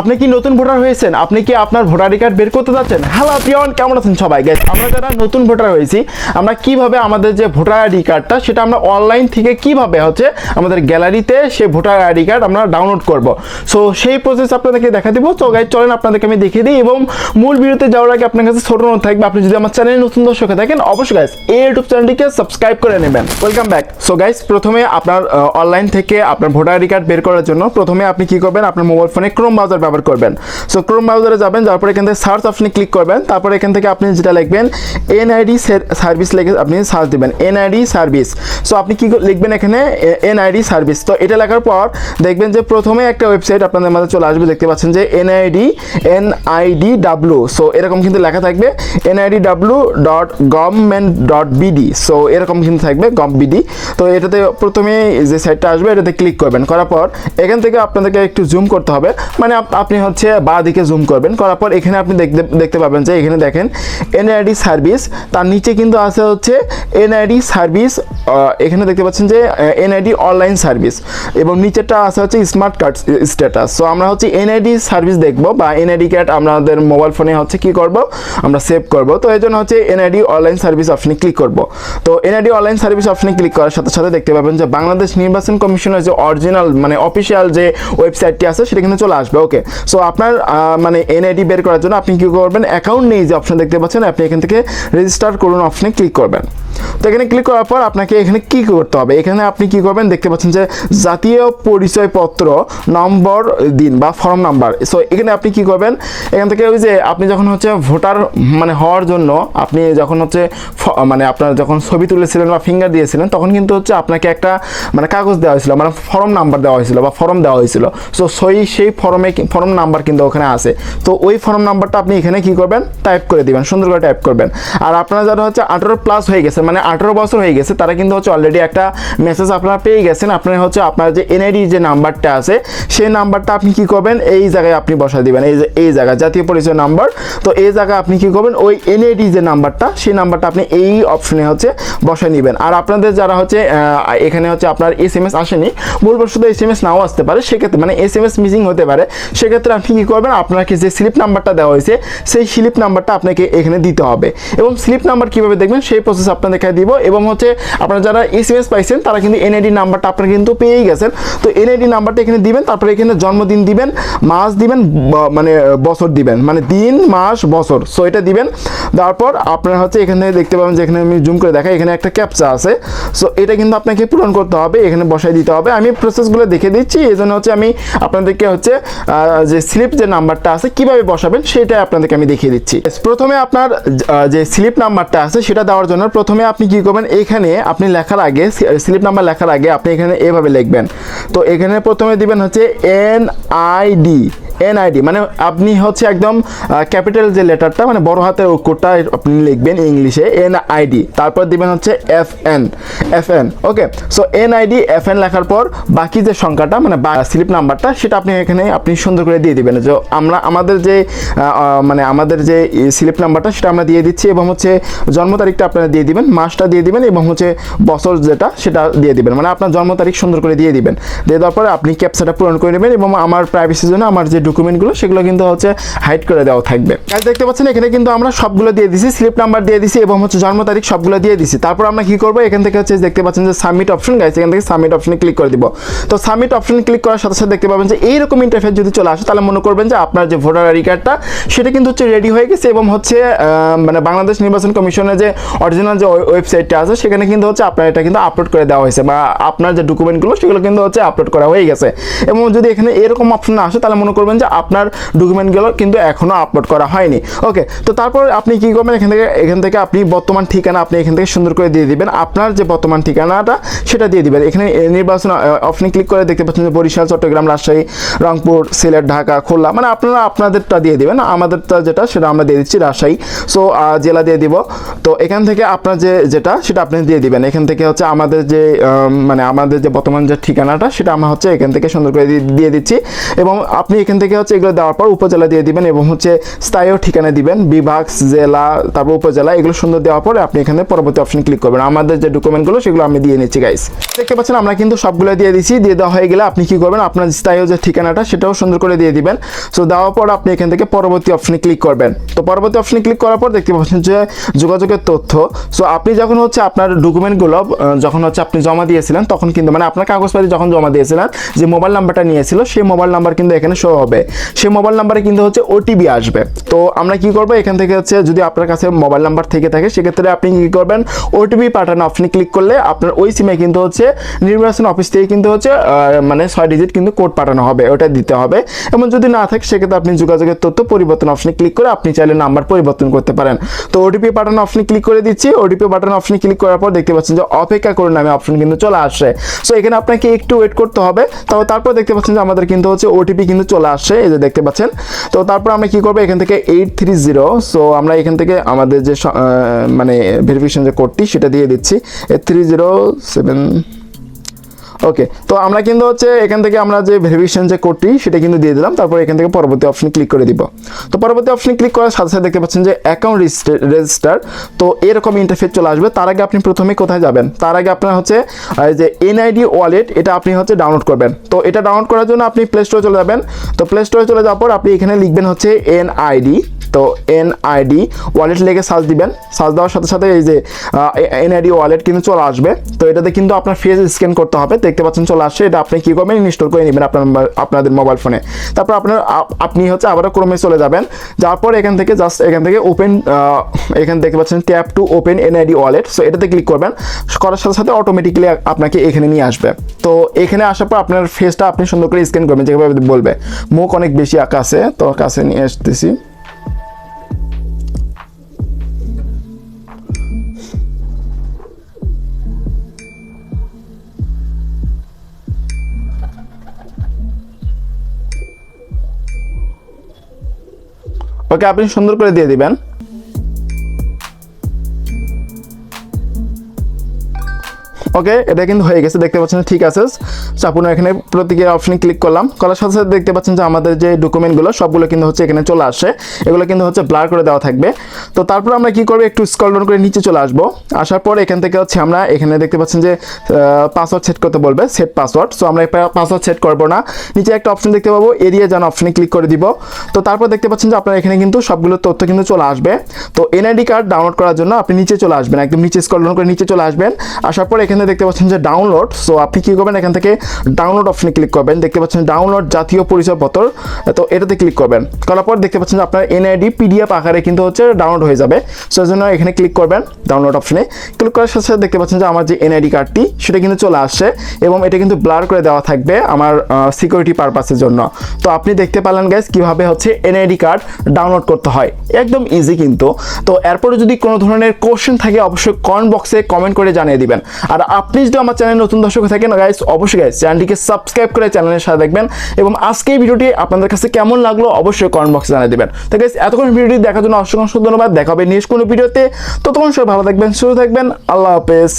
আপনি কি নতুন ভোটার হয়েছেন? আপনি কি আপনার ভোটার কার্ড বের করতে যাচ্ছেন? হ্যালো প্রিয়ন কেমন আছেন সবাই? গাইস আমরা যারা নতুন ভোটার হয়েছি, আমরা কীভাবে আমাদের যে ভোটার আইডি কার্ডটা, সেটা আমরা অনলাইন থেকে কীভাবে হচ্ছে আমাদের গ্যালারিতে সেই ভোটার আইডি কার্ড আমরা ডাউনলোড করব। সো সেই প্রসেস আপনাদেরকে দেখা দিব। তো গাইজ চলেন আপনাদেরকে আমি দেখিয়ে দিই এবং মূল ভিডিওতে যাওয়ার আগে আপনার কাছে ছোট নোট থাকবে, আপনি যদি আমার চ্যানেলে নতুন দর্শক থাকেন, অবশ্যই গাইজ এই ইউটিউব চ্যানেলটিকে সাবস্ক্রাইব করে নেবেন। ওয়েলকাম ব্যাক সো গাইজ প্রথমে আপনার অনলাইন থেকে আপনার ভোটার আইডি কার্ড বের করার জন্য প্রথমে আপনি কি করবেন? আপনার মোবাইল ফোনে ক্রোম ব্রাউজার ব্যবহার করবেন। সো ক্রোম ব্রাউজারে যাবেন তারপর এখান থেকে সার্চ অপশনে ক্লিক করবেন, তারপর এখান থেকে আপনি যেটা লিখবেন এনআইডি সার্ভিস লিখে আপনি সার্চ দিবেন এনআইডি সার্ভিস সো আপনি কি লিখবেন এখানে এনআইডি সার্ভিস তো এটা লেখার পর দেখবেন যে প্রথমে একটা ওয়েবসাইট আপনাদের মাঝে চলে আসবে, দেখতে পাচ্ছেন যে এনআইডি এনআইডি ডাব্লু সো এরকম কিন্তু লেখা থাকবে NID W dot government dot BD so এরকম কিন্তু থাকবে গভ বিডি তো এটাতে প্রথমে যে সাইটটা আসবে, এটাতে ক্লিক করবেন। করার পর এখান থেকে আপনাদেরকে একটু জুম করতে হবে। মানে আপনি হচ্ছে বা দিকে জুম করবেন, করার পর এখানে আপনি দেখতে দেখতে পাবেন যে এখানে দেখেন এনআইডি সার্ভিস তার নিচে কিন্তু আছে হচ্ছে এনআইডি সার্ভিস এখানে দেখতে পাচ্ছেন যে এনআইডি অনলাইন সার্ভিস এবং নিচেরটা আছে হচ্ছে স্মার্ট কার্ড স্ট্যাটাস সো আমরা হচ্ছে এনআইডি সার্ভিস দেখব বা এনআইডি কার্ড আমাদের মোবাইল ফোনে হচ্ছে কি করব? আমরা সেভ করব। তো এই জন্য হচ্ছে এনআইডি অনলাইন সার্ভিস অপশনে ক্লিক করব। তো এনআইডি অনলাইন সার্ভিস অপশনে ক্লিক করার সাথে সাথে দেখতে পাবেন যে, বাংলাদেশ নির্বাচন কমিশনের যে অরিজিনাল মানে অফিসিয়াল যে ওয়েবসাইটটি আছে, সেটা কিন্তু চলে আসবে। ওকে সো আপনার মানে এনআইডি বের করার জন্য আপনি কি করবেন? অ্যাকাউন্ট নেই যে অপশন দেখতে পাচ্ছেন, আপনি এখান থেকে রেজিস্টার করুন অপশনে ক্লিক করবেন। তো এখানে ক্লিক করার পর আপনাকে এখানে কি করতে হবে? এখানে আপনি কি করবেন? দেখতে পাচ্ছেন যে জাতীয় পরিচয়পত্র নম্বর দিন বা ফর্ম নাম্বার সো এখানে আপনি কি করবেন? এখান থেকে ওই যে আপনি যখন হচ্ছে ভোটার মানে হওয়ার জন্য আপনি যখন হচ্ছে মানে আপনার যখন ছবি তুলেছিলেন বা ফিঙ্গার দিয়েছিলেন, তখন কিন্তু হচ্ছে আপনাকে একটা মানে কাগজ দেওয়া হয়েছিল মানে ফর্ম নাম্বার দেওয়া হয়েছিল বা ফর্ম দেওয়া হয়েছিল। সো সেই সেই ফর্মে ফর্ম নাম্বার কিন্তু ওখানে আছে। তো ওই ফর্ম নাম্বারটা আপনি এখানে কি করবেন? টাইপ করে দিবেন, সুন্দর করে টাইপ করবেন। আর আপনারা যারা হচ্ছে আঠারো প্লাস হয়ে গেছে মানে আঠারো বছর হয়ে গেছে, তারা কিন্তু হচ্ছে অলরেডি একটা মেসেজ আপনারা পেয়ে গেছেন। আপনার হচ্ছে আপনার যে এনআইডি যে নাম্বারটা আছে, সেই নাম্বারটা আপনি কি করবেন? এই জায়গায় আপনি বসায় দিবেন, এই যে, এই জায়গা জাতীয় পরিচয় নাম্বার। তো এই জায়গায় আপনি কি করবেন? ওই এনআইডি যে নাম্বারটা, সেই নাম্বারটা আপনি এই অপশনে হচ্ছে বসায় নেবেন। আর আপনাদের যারা হচ্ছে এখানে হচ্ছে আপনার এস এম এস আসেনি, ভুলবশত এস এম এস নাও আসতে পারে। সেক্ষেত্রে মানে এস এম এস মিসিং হতে পারে। সেক্ষেত্রে আপনি কী করবেন? আপনাকে যে স্লিপ নাম্বারটা দেওয়া হয়েছে, সেই স্লিপ নাম্বারটা আপনাকে এখানে দিতে হবে। এবং স্লিপ নাম্বার কীভাবে দেখবেন? সেই প্রসেস আপনাদেরকে দিব। এবং হচ্ছে আপনারা যারা এস এম এস পাইছেন, তারা কিন্তু এনআইডি নাম্বারটা আপনারা কিন্তু পেয়েই গেছেন। তো এনআইডি নাম্বারটা এখানে দিবেন, তারপরে এখানে জন্মদিন দিবেন, মাস দিবেন মানে বছর দিবেন। মানে দিন, মাস, বছর। সো এটা দিবেন। তারপর আপনারা হচ্ছে এখানে দেখতে পাবেন যে, এখানে আমি জুম করে দেখাই। এখানে একটা ক্যাপচা আছে। সো এটা কিন্তু আপনাকে পূরণ করতে হবে, এখানে বসাই দিতে হবে। আমি প্রসেসগুলো দেখে দিচ্ছি এই জন্য হচ্ছে আমি আপনাদেরকে হচ্ছে যে স্লিপ যে নাম্বারটা আছে, কীভাবে বসাবেন সেটাই আপনাদেরকে আমি দেখিয়ে দিচ্ছি। প্রথমে আপনার যে স্লিপ নাম্বারটা আছে, সেটা দেওয়ার জন্য প্রথমে আপনি কি করবেন, এখানে আপনি লেখার আগে স্লিপ নাম্বার লেখার আগে আপনি এখানে এভাবে লিখবেন। তো এখানে প্রথমে দিবেন হচ্ছে এন আইডি এনআইডি মানে আপনি হচ্ছে একদম ক্যাপিটাল যে লেটারটা মানে বড় হাতের অক্ষরটা আপনি লিখবেন ইংলিশে এনআইডি তারপর দিবেন হচ্ছে F N F N okay so NID F N লেখার পর বাকি যে সংখ্যাটা মানে স্লিপ নাম্বারটা, সেটা আপনি এখানে আপনি সুন্দর করে দিয়ে দিবেন। যে আমরা, আমাদের যে মানে আমাদের যে স্লিপ নাম্বারটা, সেটা আমরা দিয়ে দিচ্ছি এবং হচ্ছে জন্ম তারিখটা আপনারা দিয়ে দিবেন, মাসটা দিয়ে দিবেন এবং হচ্ছে বছর যেটা, সেটা দিয়ে দিবেন। মানে আপনার জন্ম তারিখ সুন্দর করে দিয়ে দিবেন। দিয়ে দেওয়ার পরে আপনি ক্যাপচাটা পূরণ করে নেবেন এবং আমার প্রাইভেসির জন্য আমার যে ডকুমেন্টগুলো সেগুলো কিন্তু হচ্ছে হাইড করে দেওয়া থাকবে। কাজ দেখতে পাচ্ছেন, এখানে কিন্তু আমরা সবগুলো দিয়ে দিছি, স্লিপ নাম্বার দিয়ে দিছি এবং হচ্ছে জন্ম তারিখ সবগুলো দিয়ে দিছি। তারপর আমরা কি করব? এখান থেকে হচ্ছে দেখতে পাচ্ছেন যে সাবমিট অপশন গাইছে এখান থেকে সাবমিট অপশনে ক্লিক করে দিব। তো সাবমিট অপশনে ক্লিক করার সাথে সাথে দেখতে পাবেন যে এইরকম ইন্টারফেস যদি চলে আসে, তাহলে মনে করবেন যে আপনার যে ভোটার আইডি কার্ডটা সেটা কিন্তু হচ্ছে রেডি হয়ে গেছে এবং হচ্ছে মানে বাংলাদেশ নির্বাচন কমিশনের যে অরিজিনাল যে ওয়েবসাইটটা আছে, সেখানে কিন্তু হচ্ছে আপনার এটা কিন্তু আপলোড করে দেওয়া হয়েছে বা আপনার যে ডকুমেন্টগুলো সেগুলো কিন্তু হচ্ছে আপলোড করা হয়ে গেছে। এবং যদি এখানে এরকম অপশন আসে, তাহলে মনে করবেন যে আপনার ডকুমেন্টগুলো কিন্তু এখনও আপলোড করা হয়নি। ওকে তো তারপর আপনি কি করবেন? এখান থেকে এখান থেকে আপনি বর্তমান ঠিকানা আপনি এখান থেকে সুন্দর করে দিয়ে দিবেন। আপনার যে বর্তমান ঠিকানাটা সেটা দিয়ে দিবেন। এখানে নির্বাচন অপশনে ক্লিক করে দেখতে পাচ্ছেন যে বরিশাল, চট্টগ্রাম, রাজশাহী, রংপুর, সিলেট, ঢাকা, খুলনা মানে আপনারা আপনাদেরটা দিয়ে দিবেন। আমাদেরটা যেটা সেটা আমরা দিয়ে দিচ্ছি রাজশাহী। সো জেলা দিয়ে দিব। তো এখান থেকে আপনার যে যেটা সেটা আপনি দিয়ে দিবেন। এখান থেকে হচ্ছে আমাদের যে মানে আমাদের যে বর্তমান যে ঠিকানাটা সেটা আমরা হচ্ছে এখান থেকে সুন্দর করে দিয়ে- দিচ্ছি। এবং আপনি এখান থেকে থেকে হচ্ছে এগুলো দেওয়ার পর উপজেলা দিয়ে দিবেন এবং হচ্ছে স্থায়ী ঠিকানা দিবেন। বিভাগ, জেলা, তারপর উপজেলা, এগুলো সুন্দর দেওয়ার পরে আপনি এখানে পরবর্তী অপশন ক্লিক করবেন। আমাদের যে ডকুমেন্টগুলো সেগুলো আমি দিয়ে নিচ্ছি গাইস দেখতে পাচ্ছেন, আমরা কিন্তু সবগুলো দিয়ে দিচ্ছি দিয়ে দেওয়া হয়ে গেলে আপনি কি করবেন? আপনার স্থায়ী যে ঠিকানাটা, সেটাও সুন্দর করে দিয়ে দিবেন। সো দেওয়ার পর আপনি এখান থেকে পরবর্তী অপশনে ক্লিক করবেন। তো পরবর্তী অপশনে ক্লিক করার পর দেখতে পাচ্ছেন যে যোগাযোগের তথ্য। সো আপনি যখন হচ্ছে আপনার ডকুমেন্টগুলো যখন হচ্ছে আপনি জমা দিয়েছিলেন, তখন কিন্তু মানে আপনার কাগজপাতি যখন জমা দিয়েছিলেন, যে মোবাইল নাম্বারটা নিয়েছিল, সেই মোবাইল নাম্বার কিন্তু এখানে শো হবে। সেই মোবাইল নাম্বারে কিন্তু হচ্ছে ওটিপি আসবে। তো আমরা কি করব? এখান থেকে হচ্ছে যদি আপনার কাছে মোবাইল নাম্বার থেকে থাকে, সেক্ষেত্রে আপনি কি করবেন? ওটিপি পাঠানো অপশনে ক্লিক করলে আপনার ওই সিমে কিন্তু হচ্ছে নির্বাচন অফিস থেকে কিন্তু হচ্ছে মানে ছয় ডিজিট কিন্তু কোড পাঠানো হবে, ওটা দিতে হবে। এবং যদি না থাকে, সেক্ষেত্রে আপনি যোগাযোগের তথ্য পরিবর্তন অপশনে ক্লিক করে আপনি চাইলে নাম্বার পরিবর্তন করতে পারেন। তো ওটিপি পাঠানো অপশনে ক্লিক করে দিচ্ছি। ওটিপি পাঠানো অপশনে ক্লিক করার পর দেখতে পাচ্ছেন যে অপেক্ষা করুন নামে অপশন কিন্তু চলে আসছে। সো এখানে আপনাকে একটু ওয়েট করতে হবে। তবে তারপর দেখতে পাচ্ছেন যে আমাদের কিন্তু হচ্ছে ওটিপি কিন্তু চলে আসছে। এই যে দেখতে পাচ্ছেন। তো তারপর আমরা কি করব? এখান থেকে এইট থ্রি জিরো সো আমরা এখান থেকে আমাদের যে মানে ভেরিফিকেশন যে কোডটি সেটা দিয়ে দিচ্ছি। Eight three zero seven okay তো আমরা কিন্তু হচ্ছে এখান থেকে আমরা যে ভেরিফিকেশন যে কোডটি সেটা কিন্তু দিয়ে দিলাম। তারপর এখান থেকে পরবর্তী অপশন ক্লিক করে দিব। তো পরবর্তী অপশনে ক্লিক করার সাথে সাথে দেখতে পাচ্ছেন যে অ্যাকাউন্ট রেজিস্টার তো এরকম ইন্টারফেস চলে আসবে। তার আগে আপনি প্রথমে কোথায় যাবেন? তার আগে আপনার হচ্ছে যে এনআইডি ওয়ালেট এটা আপনি হচ্ছে ডাউনলোড করবেন। তো এটা ডাউনলোড করার জন্য আপনি প্লে স্টোরে চলে যাবেন। তো প্লে স্টোরে চলে যাওয়ার পর আপনি এখানে লিখবেন হচ্ছে এনআইডি তো এনআইডি ওয়ালেট লেগে সার্চ দিবেন। সার্চ দেওয়ার সাথে সাথে এই যে এনআইডি ওয়ালেট কিন্তু চলে আসবে। তো এটাতে কিন্তু আপনার ফেস স্ক্যান করতে হবে। দেখতে পাচ্ছেন, চলে আসছে। এটা আপনি কী করবেন? ইনস্টল করে নেবেন আপনার আপনাদের মোবাইল ফোনে তারপর আপনার আপ- আপনি হচ্ছে আবারও ক্রমে চলে যাবেন। যাওয়ার পর এখান থেকে জাস্ট এখান থেকে ওপেন এখানে দেখতে পাচ্ছেন tap to open NID wallet so এটাতে ক্লিক করবেন। করার সাথে সাথে অটোমেটিক্যালি আপনাকে এখানে নিয়ে আসবে। তো, এখানে আসার পর আপনার ফেসটা আপনি সুন্দর করে স্ক্যান করবেন, যেভাবে বলবে। মুখ অনেক বেশি আঁকা আছে। তো, কাছে নিয়ে আসতেছি। আপনি সুন্দর করে দিয়ে দিবেন। ওকে এটা কিন্তু হয়ে গেছে, দেখতে পাচ্ছেন, ঠিক আছে। আপনার এখানে প্রতীকের অপশনে ক্লিক করলাম। করার সাথে সাথে দেখতে পাচ্ছেন যে আমাদের যে ডকুমেন্টগুলো সবগুলো কিন্তু হচ্ছে এখানে চলে আসে। এগুলো কিন্তু হচ্ছে ব্লার করে দেওয়া থাকবে। তো তারপর আমরা কি করব, একটু স্ক্রল ডাউন করে নিচে চলে আসব। আসার পর এখান থেকে হচ্ছে আমরা এখানে দেখতে পাচ্ছেন যে পাসওয়ার্ড সেট করতে বলবে সেট পাসওয়ার্ড সো আমরা পাসওয়ার্ড সেট করব না। নিচে একটা অপশন দেখতে পাবো এরিয়া জানা অপশনে ক্লিক করে দিব। তো তারপর দেখতে পাচ্ছেন যে আপনার এখানে কিন্তু সবগুলো তথ্য কিন্তু চলে আসবে। তো এনআইডি কার্ড ডাউনলোড করার জন্য আপনি নিচে চলে আসবেন, একদম নিচে স্ক্রল ডাউন করে নিচে চলে আসবেন। আসার পর এখানে দেখতে পাচ্ছেন যে ডাউনলোড সো আপনি কি করবেন? এখান থেকে ডাউনলোড অপশনে ক্লিক করবেন। দেখতে পাচ্ছেন ডাউনলোড জাতীয় পরিচয়পত্র, তো এটাতে ক্লিক করবেন। করার পর দেখতে পাচ্ছেন আপনার এনআইডি পিডিএফ আকারে কিন্তু হচ্ছে ডাউনলোড হয়ে যাবে। সো জন্য এখানে ক্লিক করবেন ডাউনলোড অপশনে ক্লিক করার সাথে সাথে দেখতে পাচ্ছেন যে আমার যে এনআইডি কার্ডটি সেটা কিন্তু চলে আসছে এবং এটা কিন্তু ব্লার করে দেওয়া থাকবে আমার সিকিউরিটি পারপাসের জন্য। তো আপনি দেখতে পেলেন গ্যাস কীভাবে হচ্ছে এনআইডি কার্ড ডাউনলোড করতে হয়। একদম ইজি কিন্তু। তো এরপরে যদি কোনো ধরনের কোশ্চেন থাকে, অবশ্যই কমেন্ট বক্সে কমেন্ট করে জানিয়ে দিবেন। আর আপনি যদি আমার চ্যানেল নতুন দর্শক থাকেন গাইস অবশ্যই গাইস চ্যানেলটিকে সাবস্ক্রাইব করে চ্যানেলের সাথে দেখবেন এবং আজকে এই ভিডিওটি আপনাদের কাছে কেমন লাগল অবশ্যই কমেন্ট বক্সে জানিয়ে দেবেন। তো গাইস এতক্ষণ ভিডিওটি দেখার জন্য অসংখ্য ধন্যবাদ। দেখা হবে নেক্সট কোনো ভিডিওতে। ততক্ষণ সবাই ভালো থাকবেন, সুস্থ থাকবেন। আল্লাহ হাফেজ।